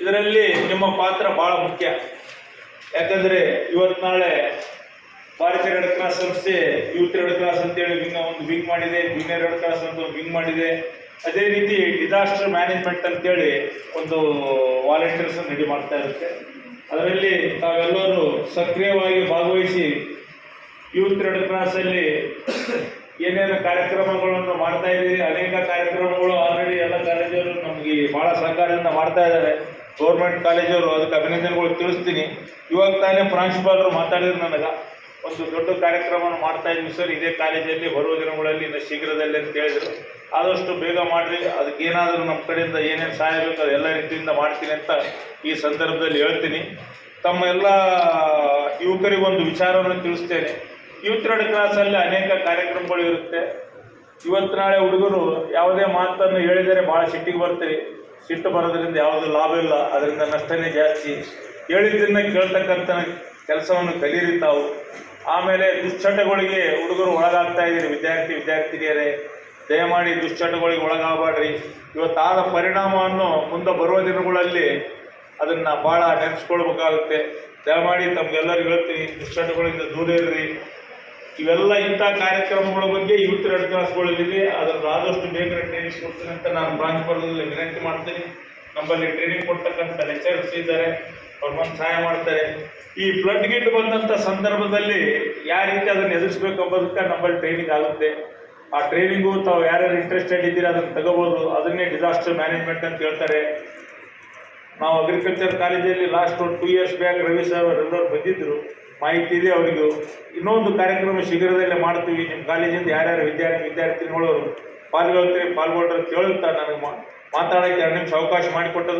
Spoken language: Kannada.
ಇದರಲ್ಲಿ ನಿಮ್ಮ ಪಾತ್ರ ಬಹಳ ಮುಖ್ಯ. ಯಾಕಂದ್ರೆ ಇವತ್ತು ನಾಳೆ ಭಾರತೀಯ ರೆಡ್ ಕ್ರಾಸ್ ಸಂಸ್ಥೆ, ಯೂತ್ ರೆಡ್ ಕ್ರಾಸ್ ಅಂತೇಳಿ ವಿಂಗ್ ಒಂದು ವಿಂಗ್ ಮಾಡಿದೆ, ಜೂನಿಯರ್ ರೆಡ್ ಕ್ರಾಸ್ ಅಂತ ಒಂದು ವಿಂಗ್ ಮಾಡಿದೆ. ಅದೇ ರೀತಿ ಡಿಸಾಸ್ಟರ್ ಮ್ಯಾನೇಜ್ಮೆಂಟ್ ಅಂತೇಳಿ ಒಂದು ವಾಲಂಟಿಯರ್ಸ್ ರೆಡಿ ಮಾಡ್ತಾ ಇರುತ್ತೆ. ಅದರಲ್ಲಿ ತಾವೆಲ್ಲರೂ ಸಕ್ರಿಯವಾಗಿ ಭಾಗವಹಿಸಿ ಯೂತ್ ರೆಡ್ ಕ್ರಾಸ್ ಅಲ್ಲಿ ಏನೇನು ಕಾರ್ಯಕ್ರಮಗಳನ್ನು ಮಾಡ್ತಾ ಇದ್ದೀರಿ, ಅನೇಕ ಕಾರ್ಯಕ್ರಮಗಳು ಕಾಲೇಜವರು ಭಾಳ ಸಹಕಾರದಿಂದ ಮಾಡ್ತಾ ಇದ್ದಾರೆ ಗೌರ್ಮೆಂಟ್ ಕಾಲೇಜವರು ಅದಕ್ಕೆ ಅಭಿನಂದನೆಗಳು ತಿಳಿಸ್ತೀನಿ. ಇವಾಗ ತಾನೇ ಪ್ರಾಂಶುಪಾಲರು ಮಾತಾಡಿದ್ರು ನನಗೆ. ಒಂದು ದೊಡ್ಡ ಕಾರ್ಯಕ್ರಮವನ್ನು ಮಾಡ್ತಾ ಇದ್ವಿ ಸರ್, ಇದೇ ಕಾಲೇಜಲ್ಲಿ ಬರುವ ದಿನಗಳಲ್ಲಿ, ಇನ್ನು ಶೀಘ್ರದಲ್ಲಿ ಅಂತ ಹೇಳಿದರು. ಆದಷ್ಟು ಬೇಗ ಮಾಡಿರಿ, ಅದಕ್ಕೆ ಏನಾದರೂ ನಮ್ಮ ಕಡೆಯಿಂದ ಏನೇನು ಸಹಾಯ ಬೇಕು ಅದೆಲ್ಲ ರೀತಿಯಿಂದ ಮಾಡ್ತೀನಿ ಅಂತ ಈ ಸಂದರ್ಭದಲ್ಲಿ ಹೇಳ್ತೀನಿ. ತಮ್ಮ ಎಲ್ಲ ಯುವಕರಿಗೊಂದು ವಿಚಾರವನ್ನು ತಿಳಿಸ್ತೇನೆ. ಯೂತ್ ಕ್ಲಾಸಲ್ಲಿ ಅನೇಕ ಕಾರ್ಯಕ್ರಮಗಳು ಇರುತ್ತೆ. ಇವತ್ತು ನಾಳೆ ಹುಡುಗರು ಯಾವುದೇ ಮಾತನ್ನು ಹೇಳಿದರೆ ಭಾಳ ಸಿಟ್ಟಿಗೆ ಬರ್ತೀರಿ. ಸಿಟ್ಟು ಬರೋದರಿಂದ ಯಾವುದು ಲಾಭ ಇಲ್ಲ, ಅದರಿಂದ ನಷ್ಟನೇ ಜಾಸ್ತಿ. ಹೇಳಿದ್ದನ್ನ ಕೇಳ್ತಕ್ಕಂಥ ಕೆಲಸವನ್ನು ಕಲಿಯಿರಿ ತಾವು. ಆಮೇಲೆ ದುಶ್ಚಟಗಳಿಗೆ ಹುಡುಗರು ಒಳಗಾಗ್ತಾ ಇದ್ದೀರಿ. ವಿದ್ಯಾರ್ಥಿ, ವಿದ್ಯಾರ್ಥಿನಿಯರೇ, ದಯಮಾಡಿ ದುಶ್ಚಟಗಳಿಗೆ ಒಳಗಾಗಬೇಡ್ರಿ ಇವತ್ತಾದ ಪರಿಣಾಮವನ್ನು ಮುಂದೆ ಬರುವ ದಿನಗಳಲ್ಲಿ ಅದನ್ನು ಭಾಳ ನೆನೆಸ್ಕೊಳ್ಬೇಕಾಗುತ್ತೆ. ದಯಮಾಡಿ ತಮಗೆಲ್ಲರಿಗೂ ಹೇಳ್ತೀನಿ, ದುಶ್ಚಟಗಳಿಂದ ದೂರ ಇರ್ರಿ. ಇವೆಲ್ಲ ಇಂಥ ಕಾರ್ಯಕ್ರಮಗಳ ಬಗ್ಗೆ ಯೂತ್ ರೆಡ್ ಕ್ಲಾಸ್ಗಳಿದೆ ಅದನ್ನು ಆದಷ್ಟು ಬೇಗ ಟ್ರೈನಿಂಗ್ ಕೊಡ್ತೀನಿ ಅಂತ ನಾನು ಪ್ರಾಂಶುಪಾಲರಲ್ಲಿ ವಿನಂತಿ ಮಾಡ್ತೀನಿ. ನಮ್ಮಲ್ಲಿ ಟ್ರೈನಿಂಗ್ ಕೊಡ್ತಕ್ಕಂಥ ಲೆಕ್ಚರ್ಸ್ ಇದ್ದಾರೆ. ಅವ್ರು ಬಂದು ಸಹಾಯ ಮಾಡ್ತಾರೆ. ಈ ಫ್ಲಡ್ ಗಿಟ್ ಬಂದಂಥ ಸಂದರ್ಭದಲ್ಲಿ ಯಾವ ರೀತಿ ಅದನ್ನು ಎದುರಿಸ್ಬೇಕು ಎಂಬುದಕ್ಕೆ ನಮ್ಮಲ್ಲಿ ಟ್ರೈನಿಂಗ್ ಆಗುತ್ತೆ. ಆ ಟ್ರೈನಿಂಗು ತಾವು ಯಾರ್ಯಾರು ಇಂಟ್ರೆಸ್ಟೆಡ್ ಇದ್ದೀರಾ ಅದನ್ನು ತಗೋಬೋದು. ಅದನ್ನೇ ಡಿಸಾಸ್ಟರ್ ಮ್ಯಾನೇಜ್ಮೆಂಟ್ ಅಂತ ಹೇಳ್ತಾರೆ. ನಾವು ಅಗ್ರಿಕಲ್ಚರ್ ಕಾಲೇಜಲ್ಲಿ ಲಾಸ್ಟ್ ಒಂದು two years back Ravi sir ಅವರೆಲ್ಲರೂ ಬಂದಿದ್ದರು ಮಾಹಿತಿ ಇದೆ, ಅವರಿಗೆ. ಇನ್ನೊಂದು ಕಾರ್ಯಕ್ರಮ ಶೀಘ್ರದಲ್ಲೇ ಮಾಡ್ತೀವಿ. ನಿಮ್ಮ ಕಾಲೇಜಿಂದ ಯಾರ್ಯಾರು ವಿದ್ಯಾರ್ಥಿ ವಿದ್ಯಾರ್ಥಿನಿಗಳು ಪಾಲ್ಗೊಳ್ತೀರಿ ಪಾಲ್ಗೊಂಡ್ರೆ ಕೇಳುತ್ತಾ ನನಗೆ ಮಾತಾಡೋಕ್ಕೆ ಎರಡು ನಿಮಿಷ ಅವಕಾಶ ಮಾಡಿಕೊಟ್ಟದ್ದು.